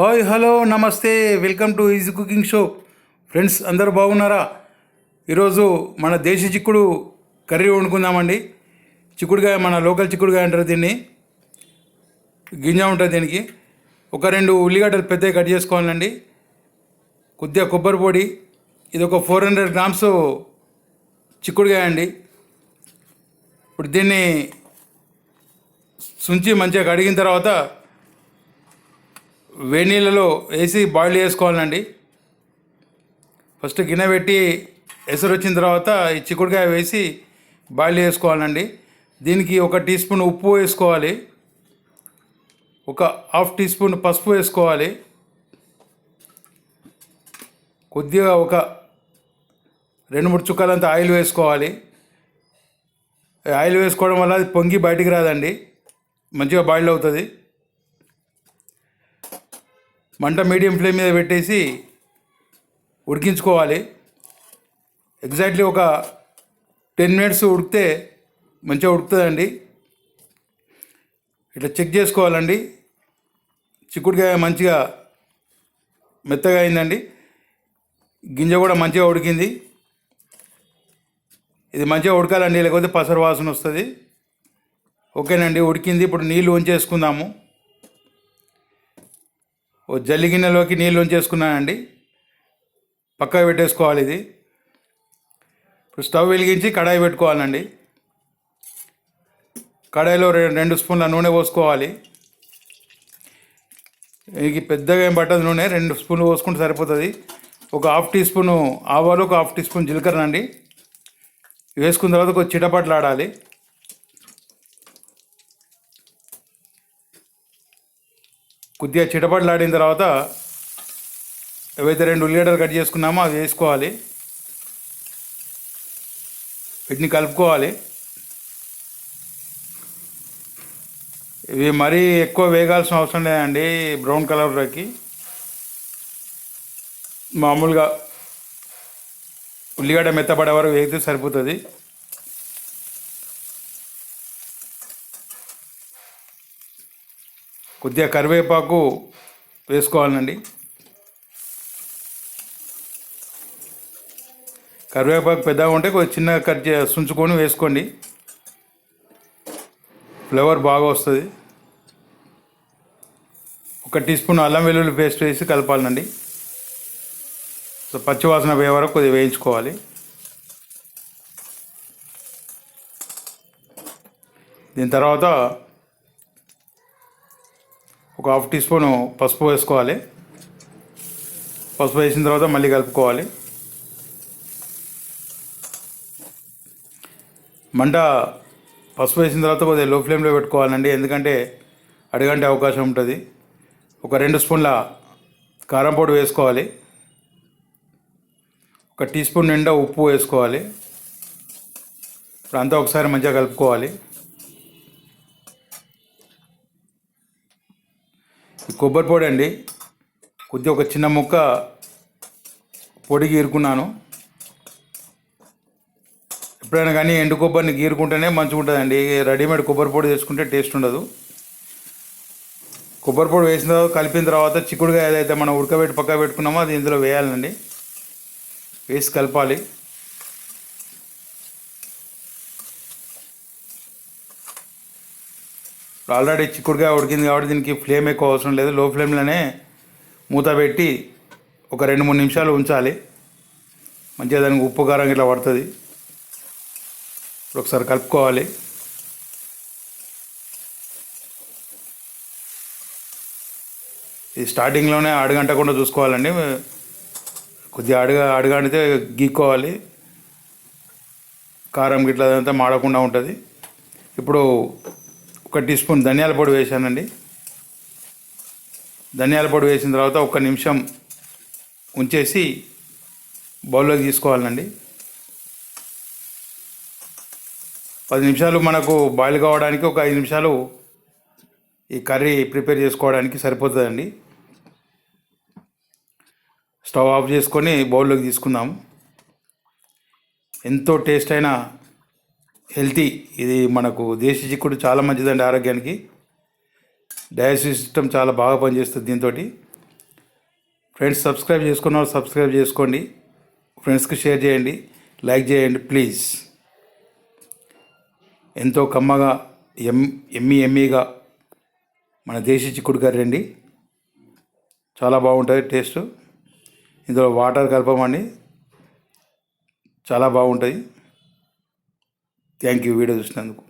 Hi hello నమస్తే. Welcome to easy cooking show. Friends అందరూ బాగున్నారా? ఈరోజు మన దేశీ చిక్కుడు కర్రీ వండుకుందామండి. చిక్కుడుకాయ మన లోకల్ చిక్కుడుకాయ అంటారు దీన్ని. గింజ ఉంటుంది దీనికి. ఒక రెండు ఉల్లిగడ్డలు పెద్దవి కట్ చేసుకోవాలండి. కొద్దిగా కొబ్బరి పొడి. ఇది ఒక ఫోర్ హండ్రెడ్ గ్రామ్స్ చిక్కుడుకాయ అండి. ఇప్పుడు దీన్ని సుంచి మంచిగా కడిగిన తర్వాత వేడి నీళ్ళలో వేసి బాయిల్ చేసుకోవాలండి. ఫస్ట్ గిన్నె పెట్టి ఎసరు వచ్చిన తర్వాత ఈ చిక్కుడుకాయ వేసి బాయిల్ చేసుకోవాలండి. దీనికి ఒక టీ స్పూన్ ఉప్పు వేసుకోవాలి. ఒక హాఫ్ టీ స్పూన్ పసుపు వేసుకోవాలి. కొద్దిగా ఒక రెండు మూడు చుక్కలంత ఆయిల్ వేసుకోవాలి. ఆయిల్ వేసుకోవడం వల్ల అది పొంగి బయటికి రాదండి. మంచిగా బాయిల్ అవుతుంది. మంట మీడియం ఫ్లేమ్ మీద పెట్టేసి ఉడికించుకోవాలి. ఎగ్జాక్ట్లీ ఒక టెన్ మినిట్స్ ఉడికితే మంచిగా ఉడుకుతుందండి. ఇట్లా చెక్ చేసుకోవాలండి. చిక్కుడుకాయ మంచిగా మెత్తగా అయిందండి. గింజ కూడా మంచిగా ఉడికింది. ఇది మంచిగా ఉడకాలండి లేకపోతే పసరు వాసన వస్తుంది. ఓకేనండి ఉడికింది. ఇప్పుడు నీళ్ళు ఉంచేసుకుందాము. ఓ జల్లి గిన్నెలోకి నీళ్ళు ఉంచేసుకున్నానండి. పక్కకు పెట్టేసుకోవాలి ఇది. ఇప్పుడు స్టవ్ వెలిగించి కడాయి పెట్టుకోవాలండి. కడాయిలో రెండు స్పూన్ల నూనె పోసుకోవాలి. ఇది పెద్దగా ఏం పట్టదు నూనె రెండు స్పూన్లు పోసుకుంటే సరిపోతుంది. ఒక హాఫ్ టీ స్పూను ఆవాలు ఒక హాఫ్ టీ స్పూన్ జీలకర్ర అండి. వేసుకున్న తర్వాత కొంచెం చిటపట్లు కొద్దిగా చిటపట్లు తర్వాత ఏవైతే రెండు ఉల్లిగడ్డలు కట్ చేసుకున్నామో అవి వేసుకోవాలి. వీటిని కలుపుకోవాలి. ఇవి మరీ ఎక్కువ వేగాల్సిన అవసరం లేదండి బ్రౌన్ కలర్లోకి. మామూలుగా ఉల్లిగడ్డ మెత్తపడే వరకు వేగితే సరిపోతుంది. కొద్దిగా కరివేపాకు వేసుకోవాలండి. కరివేపాకు పెద్దగా ఉంటే కొద్దిగా చిన్నగా కట్ చే సుంచుకొని వేసుకోండి. ఫ్లేవర్ బాగా వస్తుంది. ఒక టీ స్పూన్ అల్లం వెల్లుల్లి పేస్ట్ వేసి కలపాలండి. సో పచ్చివాసన పోయే వరకు కొద్దిగా వేయించుకోవాలి. దీని తర్వాత ఒక హాఫ్ టీ స్పూన్ పసుపు వేసుకోవాలి. పసుపు వేసిన తర్వాత మళ్ళీ కలుపుకోవాలి. మంట పసుపు వేసిన తర్వాత కొద్దిగా లో ఫ్లేమ్లో పెట్టుకోవాలండి. ఎందుకంటే అడగంటే అవకాశం ఉంటుంది. ఒక రెండు స్పూన్ల కారం పొడి వేసుకోవాలి. ఒక టీ స్పూన్ నిండా ఉప్పు వేసుకోవాలి. ఇప్పుడు అంతా ఒకసారి మంచిగా కలుపుకోవాలి. కొబ్బరి పొడి అండి. కొద్దిగా ఒక చిన్న ముక్క పొడి గీరుకున్నాను. ఎప్పుడైనా కానీ ఎండు కొబ్బరిని గీరుకుంటేనే మంచిగా ఉంటుందండి రెడీమేడ్ కొబ్బరి పొడి తెచ్చుకుంటే టేస్ట్ ఉండదు. కొబ్బరి పొడి వేసిన తర్వాత కలిపిన తర్వాత చిక్కుడుగా ఏదైతే మనం ఉడకబెట్టి పక్క పెట్టుకున్నామో అది ఇందులో వేయాలండి. వేసి కలపాలి. ఆల్రెడీ చిక్కుడుగా ఉడికింది కాబట్టి దీనికి ఫ్లేమ్ ఎక్కువ అవసరం లేదు. లో ఫ్లేమ్లోనే మూత పెట్టి ఒక రెండు మూడు నిమిషాలు ఉంచాలి. మంచిగా దానికి ఉప్పు కారం ఇట్లా పడుతుంది. ఇప్పుడు ఒకసారి కలుపుకోవాలి. ఇది స్టార్టింగ్లోనే అడుగంటకుండా చూసుకోవాలండి. కొద్దిగా అడుగ అడుగంటితే గీక్కోవాలి. కారం గిట్ల అదంతా మాడకుండా ఉంటుంది. ఇప్పుడు ఒక టీ స్పూన్ ధనియాల పొడి వేసానండి ధనియాల పొడి వేసిన తర్వాత ఒక నిమిషం ఉంచేసి బౌల్లోకి తీసుకోవాలండి. పది నిమిషాలు మనకు బాయిల్ కావడానికి ఒక ఐదు నిమిషాలు ఈ కర్రీ ప్రిపేర్ చేసుకోవడానికి సరిపోతుందండి. స్టవ్ ఆఫ్ చేసుకొని బౌల్లోకి తీసుకుందాము ఎంతో టేస్ట్ అయిన హెల్తీ. ఇది మనకు దేశీ చిక్కుడు చాలా మంచిదండి ఆరోగ్యానికి. డయాసిస్ సిస్టమ్ చాలా బాగా పనిచేస్తుంది దీంతో ఫ్రెండ్స్ సబ్స్క్రైబ్ చేసుకున్న వాళ్ళు సబ్స్క్రైబ్ చేసుకోండి. ఫ్రెండ్స్కి షేర్ చేయండి. లైక్ చేయండి ప్లీజ్. ఎంతో కమ్మగా ఎమ్ ఎమ్మి ఎమ్మిగా మన దేశీ చిక్కుడు కర్రీ అండి. చాలా బాగుంటుంది టేస్ట్. ఇందులో వాటర్ కలపమండి. చాలా బాగుంటుంది. థ్యాంక్ యూ వీడియో చూసినందుకు.